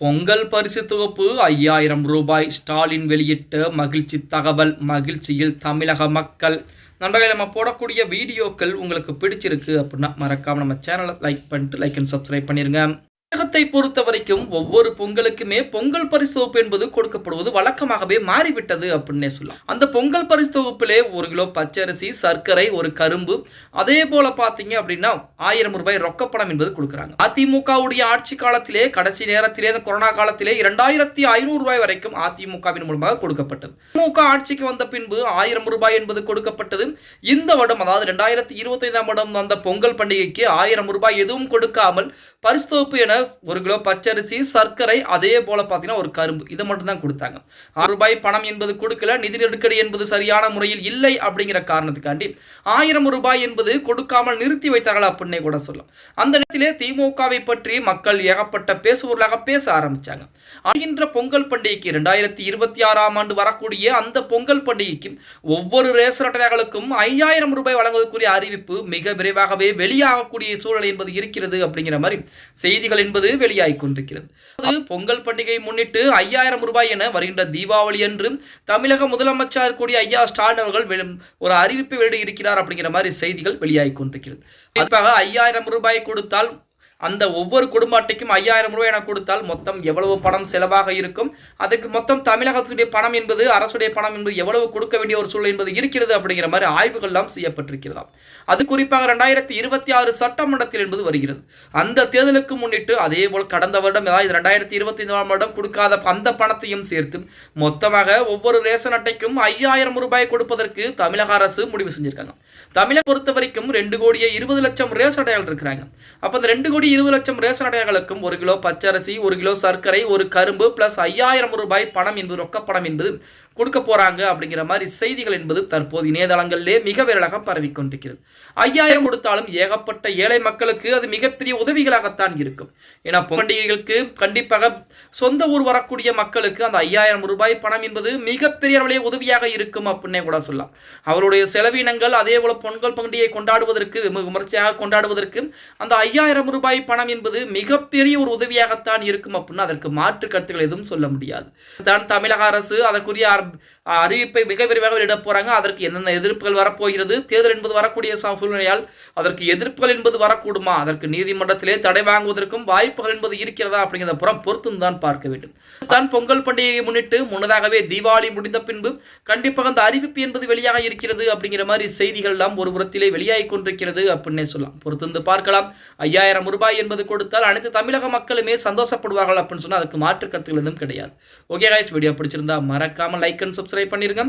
பொங்கல் பரிசு தொகுப்பு ஐயாயிரம் ரூபாய். ஸ்டாலின் வெளியிட்ட மகிழ்ச்சி தகவல் மகிழ்ச்சியில் தமிழக மக்கள். நண்பர்களை நம்ம போடக்கூடிய வீடியோக்கள் உங்களுக்கு பிடிச்சிருக்கு அப்படின்னா மறக்காம நம்ம சேனலை லைக் பண்ணிட்டு லைக் அண்ட் சப்ஸ்கிரைப் பண்ணிருங்க. தமிழகத்தை பொறுத்த வரைக்கும் ஒவ்வொரு பொங்கலுக்குமே பொங்கல் பரிசு தொகுப்பு என்பது கொடுக்கப்படுவது வழக்கமாகவே மாறிவிட்டது அப்படின்னே சொல்லலாம். அந்த பொங்கல் பரிசு தொகுப்பிலே ஒரு கிலோ பச்சரிசி சர்க்கரை ஒரு கரும்பு அதே போல பாத்தீங்க அப்படின்னா ஆயிரம் ரூபாய் ரொக்கப்பணம் என்பது கொடுக்குறாங்க. அதிமுகவுடைய ஆட்சி காலத்திலே கடைசி நேரத்திலே இந்த கொரோனா காலத்திலே இரண்டாயிரத்தி ஐநூறு ரூபாய் வரைக்கும் அதிமுகவின் மூலமாக கொடுக்கப்பட்டது. திமுக ஆட்சிக்கு வந்த பின்பு ஆயிரம் ரூபாய் என்பது கொடுக்கப்பட்டது. இந்த வருடம் அதாவது ரெண்டாயிரத்தி இருபத்தி ஐந்தாம் வருடம் அந்த பொங்கல் பண்டிகைக்கு ஆயிரம் ரூபாய் எதுவும் கொடுக்காமல் பரிசு தொகுப்பு என ஒரு கிலோ பச்சரிசி சர்க்கரை அதே போல பார்த்தீங்கன்னா ஒரு கரும்பு. இதை மட்டும் தான் கொடுத்தாங்க. ஆறு ரூபாய் பணம் என்பது கொடுக்கல நிதி நெருக்கடி என்பது சரியான முறையில் இல்லை அப்படிங்கிற காரணத்துக்காண்டி ஆயிரம் ரூபாய் என்பது கொடுக்காமல் நிறுத்தி வைத்தார்கள் அப்படின்னே கூட சொல்லலாம். அந்த நேரத்திலே திமுகவை பற்றி மக்கள் ஏகப்பட்ட பேசுபொருளாக பேச ஆரம்பிச்சாங்க. அடைகின்ற பொங்கல் பண்டிகைக்கு இரண்டாயிரத்தி இருபத்தி ஆறாம் ஆண்டு வரக்கூடிய அந்த பொங்கல் பண்டிகைக்கு ஒவ்வொரு ரேஷன் அட்டைகளுக்கும் ஐயாயிரம் ரூபாய் வழங்குவதற்குரிய அறிவிப்பு மிக விரைவாகவே வெளியாகக்கூடிய சூழல் என்பது இருக்கிறது அப்படிங்கிற மாதிரி செய்திகள் என்பது வெளியாகி கொண்டிருக்கிறது. அது பொங்கல் பண்டிகை முன்னிட்டு ஐயாயிரம் ரூபாய் என வருகின்ற தீபாவளி என்று தமிழக முதலமைச்சர் கூடிய ஐயா ஸ்டாலின் அவர்கள் ஒரு அறிவிப்பு வெளியிட இருக்கிறார் அப்படிங்கிற மாதிரி செய்திகள் வெளியாகி கொண்டிருக்கிறது. குறிப்பாக ஐயாயிரம் ரூபாய் கொடுத்தால் அந்த ஒவ்வொரு குடும்ப அட்டைக்கும் ஐயாயிரம் ரூபாய் என கொடுத்தால் மொத்தம் எவ்வளவு பணம் செலவாக இருக்கும்? அதுக்கு மொத்தம் தமிழகத்துடைய பணம் என்பது அரசுடைய பணம் என்பது எவ்வளவு கொடுக்க வேண்டிய ஒரு சூழல் என்பது இருக்கிறது அப்படிங்கிற மாதிரி ஆய்வுகள்லாம் செய்யப்பட்டிருக்கிறதாம். அது குறிப்பாக ரெண்டாயிரத்தி இருபத்தி ஆறு சட்டமன்றத்தில் என்பது வருகிறது. அந்த தேர்தலுக்கு முன்னிட்டு அதே போல் கடந்த வருடம் அதாவது ரெண்டாயிரத்தி இருபத்தி ஐந்தாம் வருடம் கொடுக்காத அந்த பணத்தையும் சேர்த்து மொத்தமாக ஒவ்வொரு ரேஷன் அட்டைக்கும் ஐயாயிரம் ரூபாய் கொடுப்பதற்கு தமிழக அரசு முடிவு செஞ்சிருக்காங்க. தமிழை பொறுத்த வரைக்கும் ரெண்டு கோடியே இருபது லட்சம் ரேஷன் அட்டைகள் இருக்கிறாங்க. அப்போ அந்த ரெண்டு கோடி இருபது லட்சம் ரேஷன் அடையாளர்களுக்கும் ஒரு கிலோ பச்சரிசி ஒரு கிலோ சர்க்கரை ஒரு கரும்பு பிளஸ் ஐயாயிரம் ரூபாய் பணம் என்பது ரொக்கப்பணம் என்பது கொடுக்க போறாங்க அப்படிங்கிற மாதிரி செய்திகள் என்பது தற்போது இணையதளங்களிலே மிக விரலாக பரவிக்கொண்டிருக்கிறது ஐயாயிரம் கொடுத்தாலும் ஏகப்பட்ட ஏழை மக்களுக்கு அது மிகப்பெரிய உதவிகளாகத்தான் இருக்கும். ஏன்னா பண்டிகைகளுக்கு கண்டிப்பாக சொந்த ஊர் வரக்கூடிய மக்களுக்கு அந்த ஐயாயிரம் ரூபாய் பணம் என்பது மிகப்பெரிய அளவிலே உதவியாக இருக்கும் அப்படின்னே கூட சொல்லலாம். அவருடைய செலவினங்கள் அதே போல பொங்கல் பண்டிகையை கொண்டாடுவதற்கு விமர்சையாக கொண்டாடுவதற்கு அந்த ஐயாயிரம் ரூபாய் பணம் என்பது மிகப்பெரிய ஒரு உதவியாகத்தான் இருக்கும் அப்படின்னு அதற்கு மாற்று கருத்துக்கள் எதுவும் சொல்ல முடியாது. தான் தமிழக அரசு அதற்குரிய அறிவிப்பை மிக விரைவாக வெளியிட போறாங்க. அதற்கு என்னென்ன எதிர்ப்புகள் வரப்போகிறது? தேர்தல் என்பது வரக்கூடிய சூழ்நிலையால் அதற்கு எதிர்ப்புகள் என்பது வரக்கூடுமா? அதற்கு நீதிமன்றத்திலே தடை வாங்குவதற்கும் வாய்ப்புகள் என்பது இருக்கிறதா அப்படிங்கிறத புறம் பொறுத்து தான் தான் பார்க்க வேண்டும். தான் பொங்கல் பண்டிகையை முன்னிட்டு முன்னதாகவே தீபாவளி முடிந்த பின்பு கண்டிப்பாக அந்த அறிவிப்பு என்பது வெளியாக இருக்கிறது அப்படிங்கிற மாதிரி செய்திகள் எல்லாம் ஒரு புறத்திலே வெளியாகி கொண்டிருக்கிறது அப்படின்னே சொல்லலாம். பொறுத்திருந்து பார்க்கலாம். ஐயாயிரம் ரூபாய் என்பது கொடுத்தால் அனைத்து தமிழக மக்களுமே சந்தோஷப்படுவார்கள் அப்படின்னு சொன்னால் அதுக்கு மாற்று கருத்துகள் எதுவும் கிடையாது. ஓகே காய்ஸ் வீடியோ பிடிச்சிருந்தா மறக்காம லைக் அண்ட் சப்ஸ்கிரைப் பண்ணிருங்க.